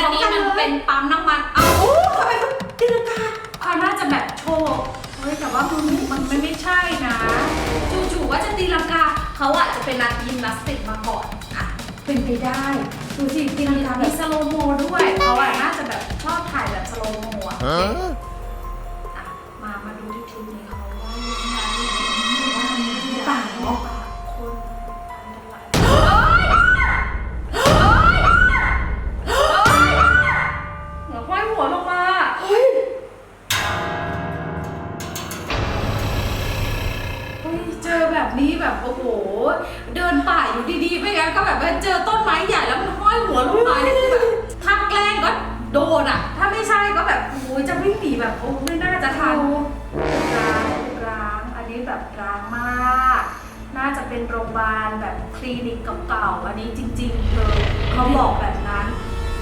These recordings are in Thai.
อันนี้มันเป็นปั๊มน้ำมัน เอ้าโอ้ทำไมตีลังกาเขาน่าจะแบบโชว์เฮ้ยแต่ว่ามันมันมันไม่ใช่นะจู่ๆว่าจะตีลังกาเขาอาจจะเป็นนักยิมนาสติกมาก่อนอะเป็นไปได้ดูสิตีลังกามีสโลโมด้วยเขาอะน่าจะแบบชอบถ่ายแบบสโลโมอะ อ้ยจะวิ่งหนีแบบโอ้ไม่น่าจะทันร้างร้างอันนี้แบบร้างมาก น่าจะเป็นโรงพยาบาลแบบคลินิกเก่าๆอันนี้จริงๆเลยเขาบอกแบบนั้น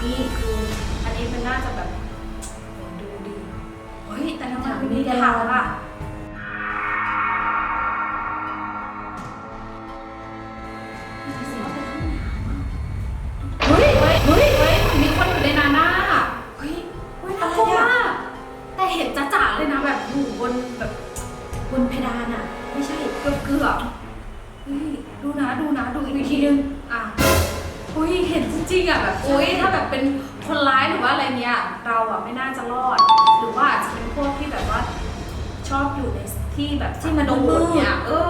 นี่คืออันนี้เป็นน่าจะแบบดูดีเฮ้ยแต่ทำไมไม่มีทางอะ จ้าๆเลยนะแบบอยู่บนแบบบนเพดานอะ ไม่ใช่เกือบเกือบเฮ้ยดูนะดูนะดูอีกทีนึงอะอุ้ยเห็นจริงๆอะแบบโอ้ยถ้าแบบเป็นคนร้ายหรือว่าอะไรเนี้ยเราอะไม่น่าจะรอด หรือว่าอาจจะเป็นพวกที่แบบว่าชอบอยู่ในที่แบบที่มันดมืดเนี่ยเออ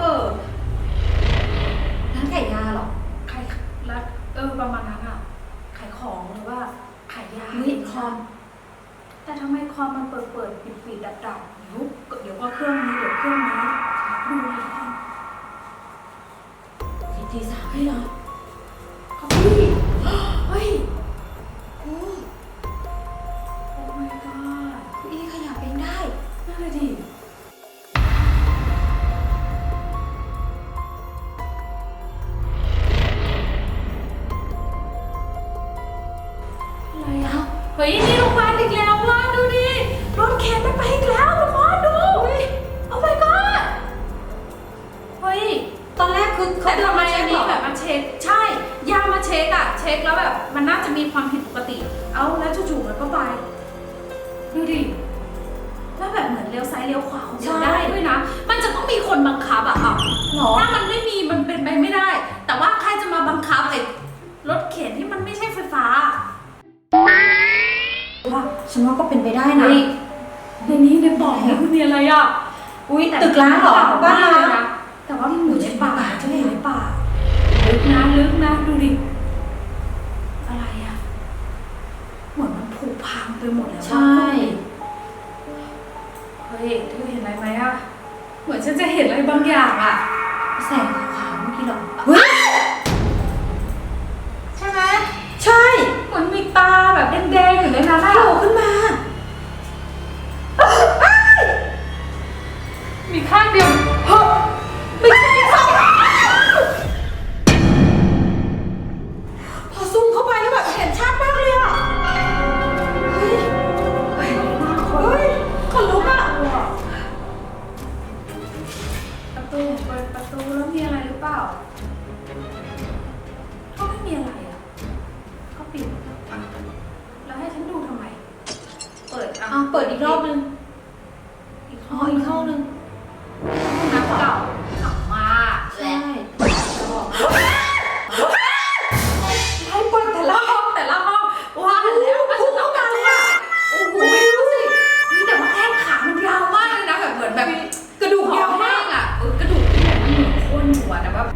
นั่ ลี้ยวขวาของเราได้ด้วยนะ มันจะต้องมีคนบังคับอะอะเหรอ ถ้ามันไม่มีมันเป็นไปไม่ได้ แต่ว่าใครจะมาบังคับไอ้รถเข็นที่มันไม่ใช่ไฟฟ้าว่าฉันว่าก็เป็นไปได้นะเฮ้ยในนี้ในบ่อนี่มันมีอะไรอะอุ้ยตึกร้างเหรอบ้าบ้านนเลยร้างนะแต่ว่ามันอยู่ในป่าใช่ไหมในป่าลึกนะลึกนะดูดิอะไรอะเหมือนมันผุพังไปหมดแล้วอะใช่ เฮ้ยเธอเห็นอะไรไหมอะเหมือนฉันจะเห็นอะไรบางอย่างอะแสงขาวๆเมื่อกี้หรอเฮ้ย ตูเปิดประตูแล้วมีอะไรหรือเปล่าก็ไม่มีอะไรอะก็ปิดอะแล้วให้ฉันดูทำไม เปิดอะอะเปิดอีกรอบนึงอีกอ๋ห้อองอีกห้องนึงน้ำเก่า แต่ว่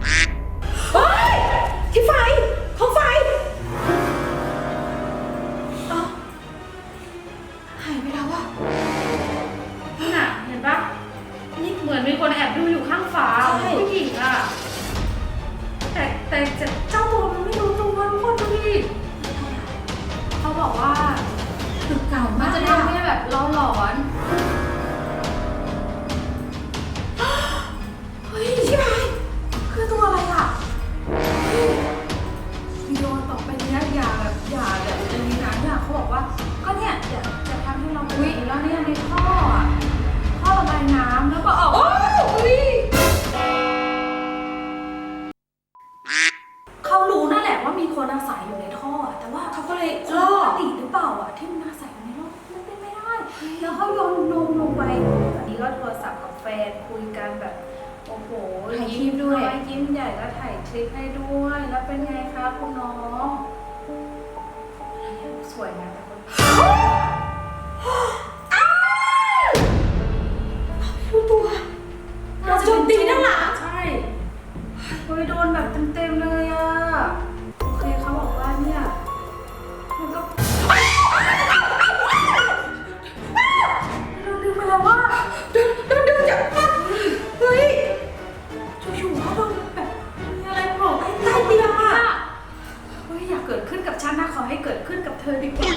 คนอาศัยอยู่ในท่อแต่ว่าเขาก็เลยคนปกติหรือเปล่าอะที่มันอาศัยอยู่ในท่อมันเป็นไม่ได้ แล้วเขาโยนนมลงไปอันนี้ก็โทรศัพท์กับแฟนคุยกันแบบโอ้โหถ่ายคลิปด้วยน้อยิ้มใหญ่แล้วถ่ายคลิปให้ด้วย แล้วเป็นไงคะคุณน้องอะไรอะสวยนะแต่คนรู้ตัวโดนจมตีด้านหลัง ใช่ โอ้ยโดนแบบเต็มๆเลยอะ ดขึ้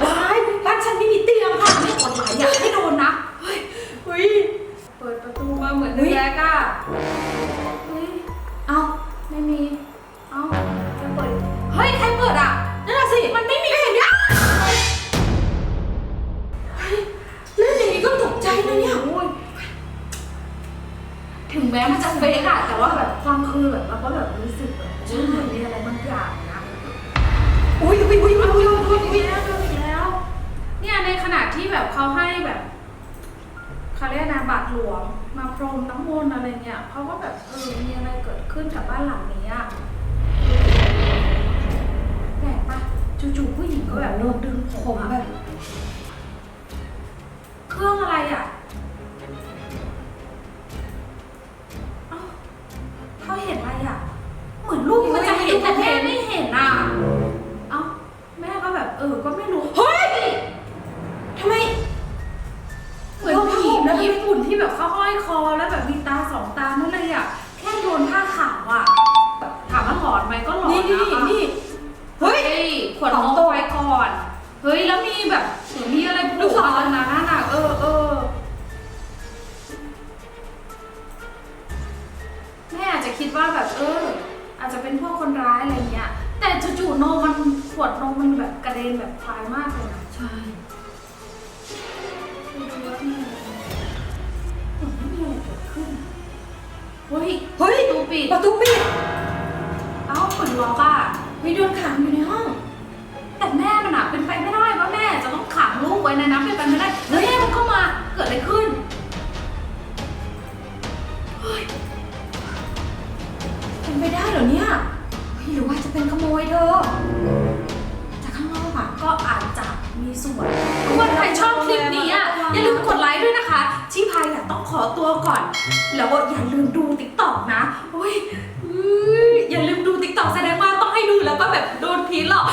อุ้ยอุ้ยอุ้ยอุ้ยอุ้ยอุ้ยแล้วดูอีกแล้ว เนี่ยในขณะที่แบบเขาให้แบบเขาเรียกนะบาทหลวง มาพรมน้ำมนต์อะไรเนี่ยเขาก็แบบเออมีอะไรเกิดขึ้นกับบ้านหลังนี้อะแปลกปะจู่ๆผู้หญิงก็แบบโดนดึงผมมอะแบบ เครื่องอะไรอะ เออ ก็ไม่รู้ เฮ้ยทำไมเหมือนผีนะญี่ปุ่นที่แบบเขาห้อยคอแล้วแบบมีตาสองตานั่นเลยอะ แค่โดนผ้าขาวอะ ถามว่าหลอนไหมก็หลอนนี่นะนี่นี่เฮ้ยขวดนมายมากเลยนะใช่ไม่รู้ว่ามีอะไรเหมือนไม่มีอะไรเกิดขึ้นเฮ้ยเฮ้ยประตูปิดประตูปิดเอ้าเหมือนล็อกอะมีโดนขังอยู่ในห้อง แต่แม่มันอะเป็นไปไม่ได้ว่าแม่จะต้องขังลูกไว้ในนั้น ทุกคนใครชอบคลิปนี้อะอย่าลืมกดไลค์ด้วยนะคะ ชีพายอะต้องขอตัวก่อน แล้วอย่าลืมดูติ๊กต็อกนะโอ้ยเอ้ยอย่าลืมดูติ๊กต็อกแสดงว่าต้องให้ดูแล้วก็แบบโดนผีหลอก